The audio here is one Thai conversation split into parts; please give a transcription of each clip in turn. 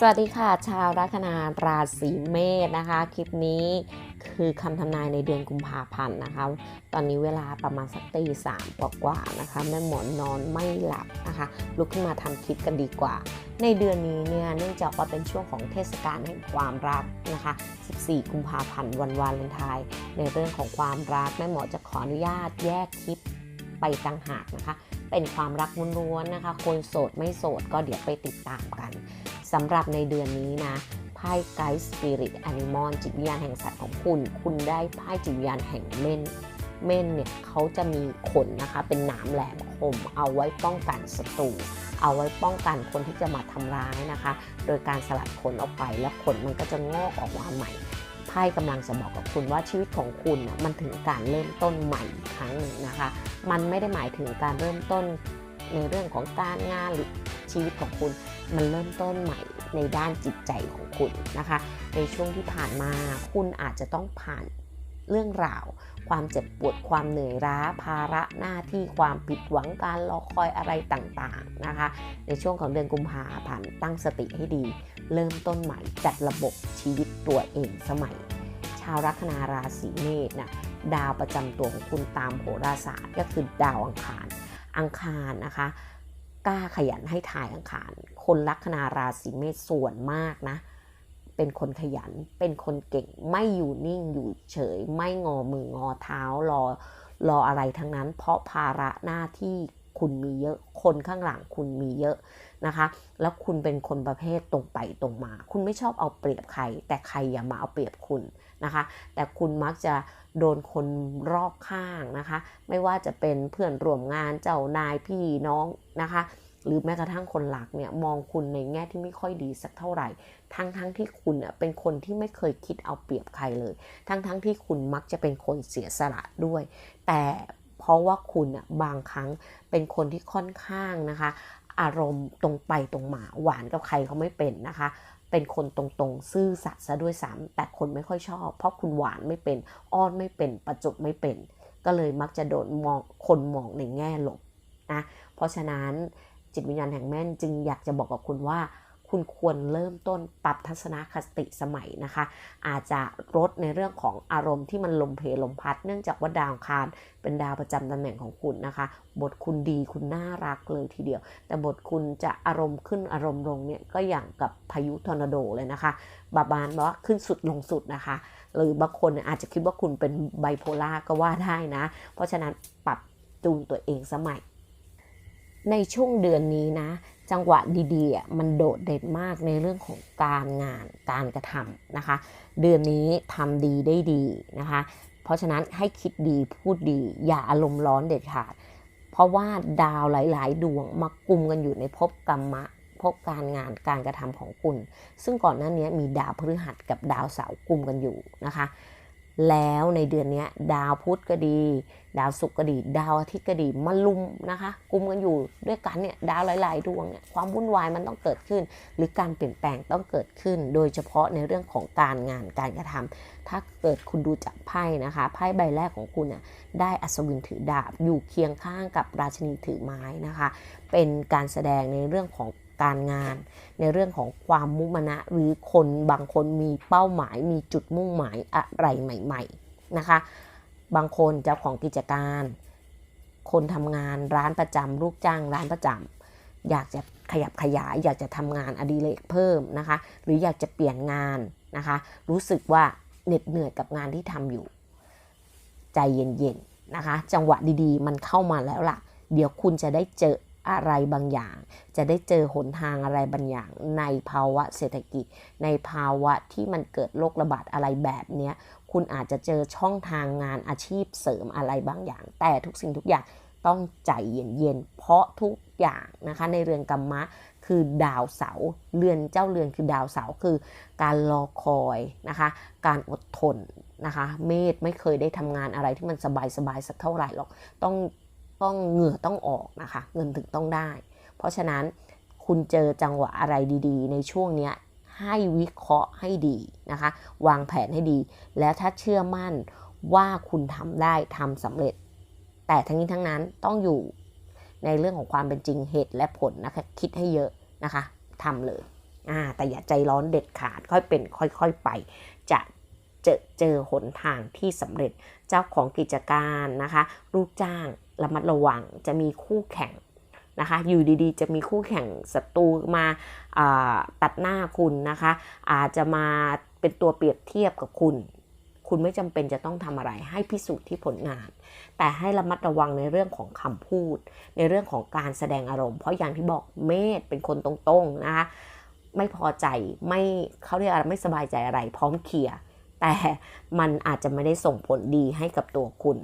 สวัสดีค่ะชาวลัคนาราศีเมษนะคะ คลิปนี้คือคำทำนายในเดือนกุมภาพันธ์นะคะ ตอนนี้เวลาประมาณสักตีสามกว่าๆนะคะแม่หมอนนอนไม่หลับนะคะ ลุกขึ้นมาทำคลิปกันดีกว่า ในเดือนนี้เนี่ยเนื่องจากว่าเป็นช่วงของเทศกาลแห่งความรักนะคะ 14 กุมภาพันธ์วันวาเลนไทน์ในเรื่องของความรักแม่หมอจะขออนุญาตแยกคลิปไปต่างหากนะคะ เป็นความรักล้วนๆนะคะ คนโสดไม่โสดก็เดี๋ยวไปติดตามกัน สำหรับในเดือนนี้นะไพ่ไกด์สปิริตแอนิมอลจิตวิญญาณแห่งสัตว์ของคุณ คุณได้ไพ่จิตวิญญาณแห่งเม่นเม่นเนี่ยเขาจะมีขนนะคะ เป็นหนามแหลมคม เอาไว้ป้องกันศัตรูเอาไว้ป้องกันคนที่จะมาทำร้ายนะคะ โดยการสลัดขนออกไปแล้วขนมันก็จะงอกออกมาใหม่ไพ่กำลังจะบอกกับคุณว่าชีวิตของคุณนะมันถึงการเริ่มต้นใหม่อีกครั้งหนึ่งนะคะ มันไม่ได้หมายถึงการเริ่มต้นในเรื่องของการงานหรือชีวิตของคุณ มันเริ่มต้นใหม่ในด้านจิตใจของคุณนะคะ ในช่วงที่ผ่านมาคุณอาจจะต้องผ่านเรื่องราว ความเจ็บปวดความเหนื่อยล้า ภาระหน้าที่ความผิดหวังการรอคอยอะไรต่างๆนะคะ ในช่วงของเดือนกุมภาพันธ์ตั้งสติให้ดี เริ่มต้นใหม่จัดระบบชีวิตตัวเองสมัย ชาวลัคนาราศีเมษนะดาวประจำตัวของคุณตามโหราศาสตร์ก็คือดาวอังคารอังคารนะคะ กล้าขยันให้ทายอังคาร คนลัคนาราศีเมษส่วนมากนะ เป็นคนขยัน เป็นคนเก่ง ไม่อยู่นิ่งอยู่เฉย ไม่งอมืองอเท้ารอรออะไรทั้งนั้น เพราะภาระหน้าที่คุณมีเยอะ คนข้างหลังคุณมีเยอะนะคะ แล้วคุณเป็นคนประเภทตรงไปตรงมา คุณไม่ชอบเอาเปรียบใคร แต่ใครอย่ามาเอาเปรียบคุณนะคะ แต่คุณมักจะโดนคนรอบข้างนะคะ ไม่ว่าจะเป็นเพื่อนร่วมงานเจ้านายพี่น้องนะคะ หรือแม้กระทั่งคนหลักเนี่ยมองคุณในแง่ที่ไม่ค่อยดีสักเท่าไหร่ ทั้งทั้งที่คุณเน่ยเป็นคนที่ไม่เคยคิดเอาเปรียบใครเลย ทั้งทั้งที่คุณมักจะเป็นคนเสียสละด้วย แต่เพราะว่าคุณอะบางครั้งเป็นคนที่ค่อนข้างนะคะ อารมณ์ตรงไปตรงมาหวานกับใครเขาไม่เป็นนะคะเป็นคนตรงๆ ซื่อสัตย์ซะด้วยซ้ำแต่คนไม่ค่อยชอบ เพราะคุณหวานไม่เป็น อ้อนไม่เป็น ประจบไม่เป็น ก็เลยมักจะโดนมองคนมองในแง่ลบนะ เพราะฉะนั้น จิตวิญญาณแห่งแม่นจึงอยากจะบอกกับคุณว่า คุณควรเริ่มต้นปรับทัศนคติสมัยนะคะ อาจจะลดในเรื่องของอารมณ์ที่มันลมเพลลมพัด เนื่องจากว่าดาวคารเป็นดาวประจำตำแหน่งของคุณนะคะ บทคุณดีคุณน่ารักเลยทีเดียว แต่บทคุณจะอารมณ์ขึ้นอารมณ์ลงเนี่ยก็อย่างกับพายุทอร์นาโดเลยนะคะบาบานบอกว่าขึ้นสุดลงสุดนะคะ หรือบางคนอาจจะคิดว่าคุณเป็นไบโพล่าก็ว่าได้นะ เพราะฉะนั้นปรับจูนตัวเองสมัย ในช่วงเดือนนี้นะ จังหวะดีๆ มันโดดเด่นมากในเรื่องของการงานการกระทำนะคะ เดือนนี้ทำดีได้ดีนะคะ เพราะฉะนั้นให้คิดดีพูดดีอย่าอารมณ์ร้อนเด็ดขาด เพราะว่าดาวหลาย ๆ ดวงมากลุ่มกันอยู่ในภพกรรมะภพการงานการกระทำของคุณ ซึ่งก่อนหน้านี้มีดาวพฤหัสกับดาวเสาร์กลุ่มกันอยู่นะคะ แล้วในเดือนนี้ดาวพุธก็ดี ดาวศุกร์ก็ดี ดาวอาทิตย์ก็ดีมาลุมนะคะกลุ่มกันอยู่ด้วยกันเนี่ยดาวหลาย ๆ ดวงเนี่ยความวุ่นวายมันต้องเกิดขึ้น หรือการเปลี่ยนแปลงต้องเกิดขึ้น โดยเฉพาะในเรื่องของการงานการกระทำถ้าเกิดคุณดูจากไพ่นะคะไพ่ใบแรกของคุณน่ะได้อัศวินถือดาบอยู่เคียงข้างกับราชินีถือไม้นะคะ เป็นการแสดงในเรื่องของ การงาน ในเรื่องของความมุมานะหรือคนบางคนมีเป้าหมาย มีจุดมุ่งหมายอะไรใหม่ ๆนะคะ บางคนเจ้าของกิจการ คนทำงานร้านประจำลูกจ้างร้านประจำอยากจะขยับขยาย อยากจะทำงานอดิเรกเพิ่มนะคะ หรืออยากจะเปลี่ยนงานนะคะ รู้สึกว่าเหน็ดเหนื่อยกับงานที่ทำอยู่ ใจเย็นๆนะคะ จังหวะดีๆ มันเข้ามาแล้วล่ะ เดี๋ยวคุณจะได้เจอ อะไรบางอย่าง จะได้เจอหนทางอะไรบางอย่าง ในภาวะเศรษฐกิจ ในภาวะที่มันเกิดโรคระบาดอะไรแบบเนี้ยคุณอาจจะเจอช่องทางงานอาชีพเสริมอะไรบางอย่าง แต่ทุกสิ่งทุกอย่างต้องใจเย็นๆ เพราะทุกอย่างนะคะในเรือนกรรมะคือดาวเสาร์เรือนเจ้าเรือนคือดาวเสาร์คือ การรอคอยนะคะ การอดทนนะคะ เมษไม่เคยได้ทำงานอะไรที่มันสบายๆสักเท่าไหร่หรอก ต้อง ต้องเหงื่อต้องออกนะคะ เงินถึงต้องได้ เพราะฉะนั้นคุณเจอจังหวะอะไรดีๆ ในช่วงนี้ให้วิเคราะห์ให้ดีนะคะ วางแผนให้ดี แล้วถ้าเชื่อมั่นว่าคุณทำได้ทำสำเร็จ แต่ทั้งนี้ทั้งนั้นต้องอยู่ในเรื่องของความเป็นจริงเหตุและผลนะคะ คิดให้เยอะนะคะทำเลยอ่าแต่อย่าใจร้อนเด็ดขาดค่อยเป็นค่อย ๆไปจะ จอเจอหนทางที่สำเร็จเจ้าของกิจการนะคะลูกจ้างระมัดระวังจะมีคู่แข่งนะคะอยู่ดีๆ จะมีคู่แข่งศัตรูมาาตัดหน้าคุณนะคะอาจจะมาเป็นตัวเปรียบเทียบกับคุณ คุณไม่จำเป็นจะต้องทำอะไรให้พิสูจน์ที่ผลงาน แต่ให้ระมัดระวังในเรื่องของคำพูด ในเรื่องของการแสดงอารมณ์ เพราะอย่างที่บอกเมธเป็นคนตรงๆนะคะไม่พอใจไม่เขาเรียกอะไรไม่สบายใจอะไร พร้อมเคลียร์ แต่มันอาจจะไม่ได้ส่งผลดีให้กับตัวคุณ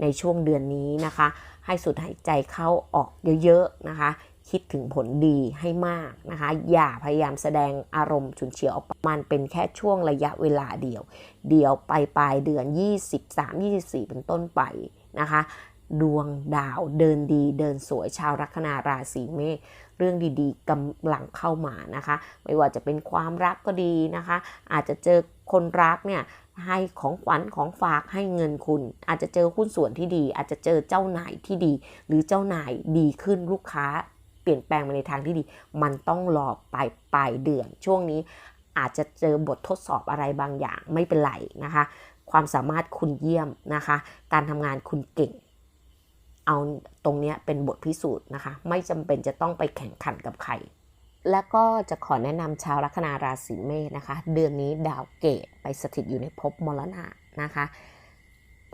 ในช่วงเดือนนี้นะคะ ให้สุดหายใจเข้าออกเยอะๆนะคะ คิดถึงผลดีให้มากนะคะ อย่าพยายามแสดงอารมณ์ฉุนเฉียวออกมันเป็นแค่ช่วงระยะเวลาเดียว เดียวไปปลายเดือน 23 24 เป็นต้นไปนะคะดวงดาวเดินดีเดินสวยชาวลัคนาราศีเมษเรื่องดีๆกำลังเข้ามานะคะ ไม่ว่าจะเป็นความรักก็ดีนะคะ อาจจะเจอ คนรักเนี่ยให้ของขวัญของฝากให้เงินคุณ อาจจะเจอหุ้นส่วนที่ดี อาจจะเจอเจ้านายที่ดี หรือเจ้านายดีขึ้นลูกค้า เปลี่ยนแปลงมาในทางที่ดี มันต้องรอปลายปลายเดือน ช่วงนี้อาจจะเจอบททดสอบอะไรบางอย่างไม่เป็นไรนะคะ ความสามารถคุณเยี่ยมนะคะ การทำงานคุณเก่ง เอาตรงนี้เป็นบทพิสูจน์นะคะ ไม่จำเป็นจะต้องไปแข่งขันกับใคร แล้วก็จะขอแนะนำชาวลัคนาราศีเมษนะคะ เดือนนี้ดาวเกตไปสถิตอยู่ในภพมรณะนะคะ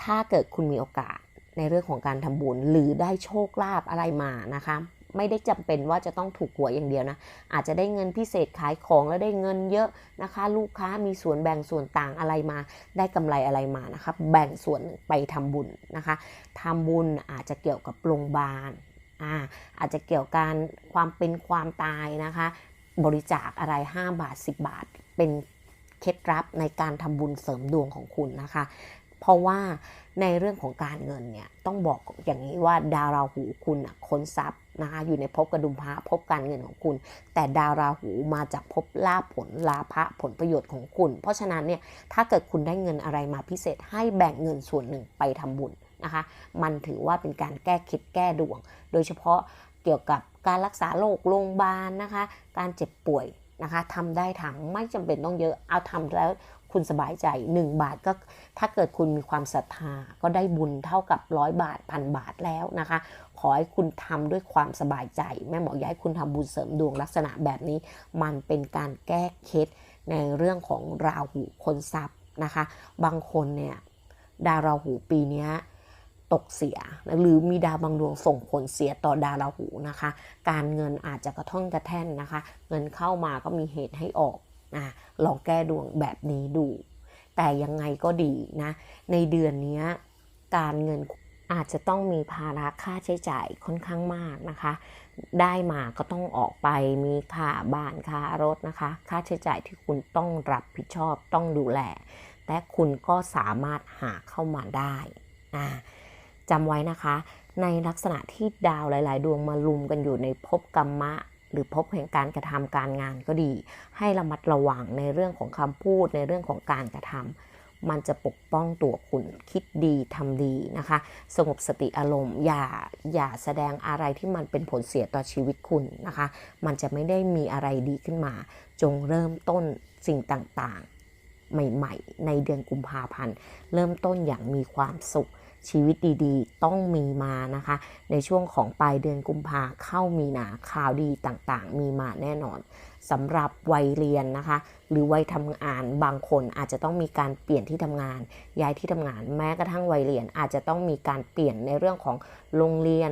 ถ้าเกิดคุณมีโอกาสในเรื่องของการทำบุญหรือได้โชคลาภอะไรมานะคะ ไม่ได้จำเป็นว่าจะต้องถูกหวยอย่างเดียวนะ อาจจะได้เงินพิเศษขายของแล้วได้เงินเยอะนะคะ ลูกค้ามีส่วนแบ่งส่วนต่างอะไรมา ได้กำไรอะไรมานะคะ แบ่งส่วนไปทำบุญนะคะทำบุญอาจจะเกี่ยวกับโรงพยาบาล อ่าอาจจะเกี่ยวกับการความเป็นความตายนะคะ บริจาคอะไร 5 บาท 10 บาท เป็นเคล็ดลับในการทำบุญเสริมดวงของคุณนะคะ เพราะว่าในเรื่องของการเงินเนี่ยต้องบอกอย่างนี้ว่าดาวราหูคุณค้นทรัพย์นะคะอยู่ในภพกระดุมพระภพการเงินของคุณ แต่ดาวราหูมาจากภพลาภผลลาภะผลประโยชน์ของคุณ เพราะฉะนั้นเนี่ยถ้าเกิดคุณได้เงินอะไรมาพิเศษให้แบ่งเงินส่วนหนึ่งไปทำบุญ นะคะ มันถือว่าเป็นการแก้คิดแก้ดวง โดยเฉพาะเกี่ยวกับการรักษาโรคโรงพยาบาลนะคะ การเจ็บป่วยนะคะทำได้ทั้งไม่จำเป็นต้องเยอะเอาทำแล้วคุณสบายใจ 1 บาทก็ถ้าเกิดคุณมีความศรัทธาก็ได้บุญเท่ากับร้อยบาทพันบาทแล้วนะคะ ขอให้คุณทำด้วยความสบายใจ แม่หมออยากให้คุณทำบุญเสริมดวงลักษณะแบบนี้ มันเป็นการแก้เคล็ดในเรื่องของราหูคนทรัพย์นะคะ บางคนเนี่ยดาวราหูปีนี้ ตกเสีย หรือมีดาวบางดวงส่งผลเสียต่อดาวราหูนะคะ การเงินอาจจะกระท่อนกระแท่นนะคะ เงินเข้ามาก็มีเหตุให้ออกนะลองแก้ดวงแบบนี้ดู แต่ยังไงก็ดีนะ ในเดือนนี้การเงินอาจจะต้องมีภาระค่าใช้จ่ายค่อนข้างมากนะคะ ได้มาก็ต้องออกไปมีค่าบ้านค่ารถนะคะ ค่าใช้จ่ายที่คุณต้องรับผิดชอบต้องดูแลและคุณก็สามารถหาเข้ามาได้อ่า จำไว้นะคะ ในลักษณะที่ดาวหลาย ๆ ดวงมารุมกันอยู่ในภพกรรมะ หรือภพแห่งการกระทำการงานก็ดี ให้ระมัดระวังในเรื่องของคำพูดในเรื่องของการกระทำมันจะปกป้องตัวคุณคิดดีทำดีนะคะ สงบสติอารมณ์ อย่าอย่าแสดงอะไรที่มันเป็นผลเสียต่อชีวิตคุณนะคะ มันจะไม่ได้มีอะไรดีขึ้นมา จงเริ่มต้นสิ่งต่างๆใหม่ ๆ ในเดือนกุมภาพันธ์ เริ่มต้นอย่างมีความสุข ชีวิตดีๆ ต้องมีมานะคะ ในช่วงของปลายเดือนกุมภาเข้ามีนาข่าวดีต่างๆ มีมาแน่นอนสำหรับวัยเรียนนะคะ หรือวัยทำงานบางคนอาจจะต้องมีการเปลี่ยนที่ทำงาน ย้ายที่ทำงานแม้กระทั่งวัยเรียนอาจจะต้องมีการเปลี่ยนในเรื่องของโรงเรียน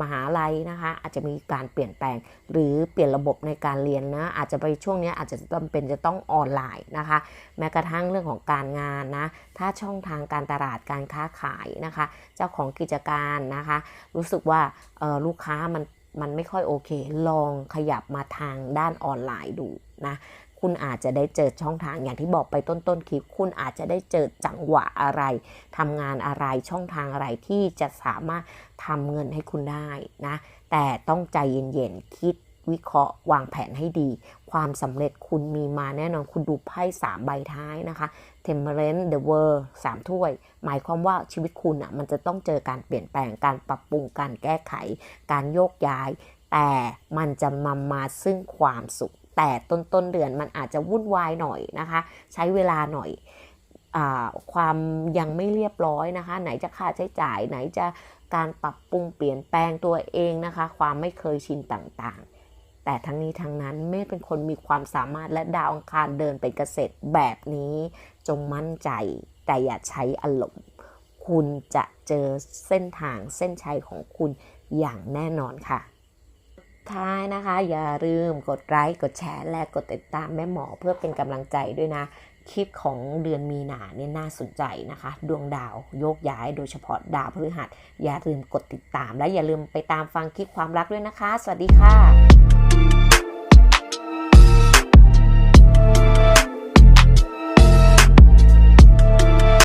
มหาลัยนะคะ อาจจะมีการเปลี่ยนแปลง หรือเปลี่ยนระบบในการเรียนนะอาจจะไปช่วงนี้อาจจะจำเป็นจะต้องออนไลน์นะคะ แม้กระทั่งเรื่องของการงานนะถ้าช่องทางการตลาดการค้าขายนะคะ เจ้าของกิจการนะคะ รู้สึกว่าออลูกค้ามันมันไม่ค่อยโอเค ลองขยับมาทางด้านออนไลน์ดูนะ คุณอาจจะได้เจอช่องทางอย่างที่บอกไปต้นต้นๆคลิป คุณอาจจะได้เจอจังหวะอะไรทำงานอะไรช่องทางอะไรที่จะสามารถทำเงินให้คุณได้นะ แต่ต้องใจเย็นๆคิดวิเคราะห์วางแผนให้ดี ความสำเร็จคุณมีมาแน่นอนคุณดูไพ่สามใบท้ายนะคะ Temperance The World สามถ้วย หมายความว่าชีวิตคุณอะมันจะต้องเจอการเปลี่ยนแปลงการปรับปรุงการแก้ไข การโยกย้าย แต่มันจะนำมาซึ่งความสุข แต่ต้นต้นเดือนมันอาจจะวุ่นวายหน่อยนะคะ ใช้เวลาหน่อยอความยังไม่เรียบร้อยนะคะ ไหนจะค่าใช้จ่ายไหนจะการปรับปรุงเปลี่ยนแปลงตัวเองนะคะ ความไม่เคยชินต่างๆ แต่ทั้งนี้ทั้งนั้นเมธเป็นคนมีความสามารถและดาวอังคารเดินเป็นเกษตรแบบนี้จงมั่นใจแต่อย่าใช้อารมณ์คุณจะเจอเส้นทางเส้นชัยของคุณอย่างแน่นอนค่ะ ท้ายนะคะ อย่าลืมกดไลค์กดแชร์และกดติดตามแม่หมอเพื่อเป็นกำลังใจด้วยนะ คลิปของเดือนมีนาเนี่ยน่าสนใจนะคะ ดวงดาวโยกย้ายโดยเฉพาะดาวพฤหัส อย่าลืมกดติดตามและอย่าลืมไปตามฟังคลิปความรักด้วยนะคะ สวัสดีค่ะ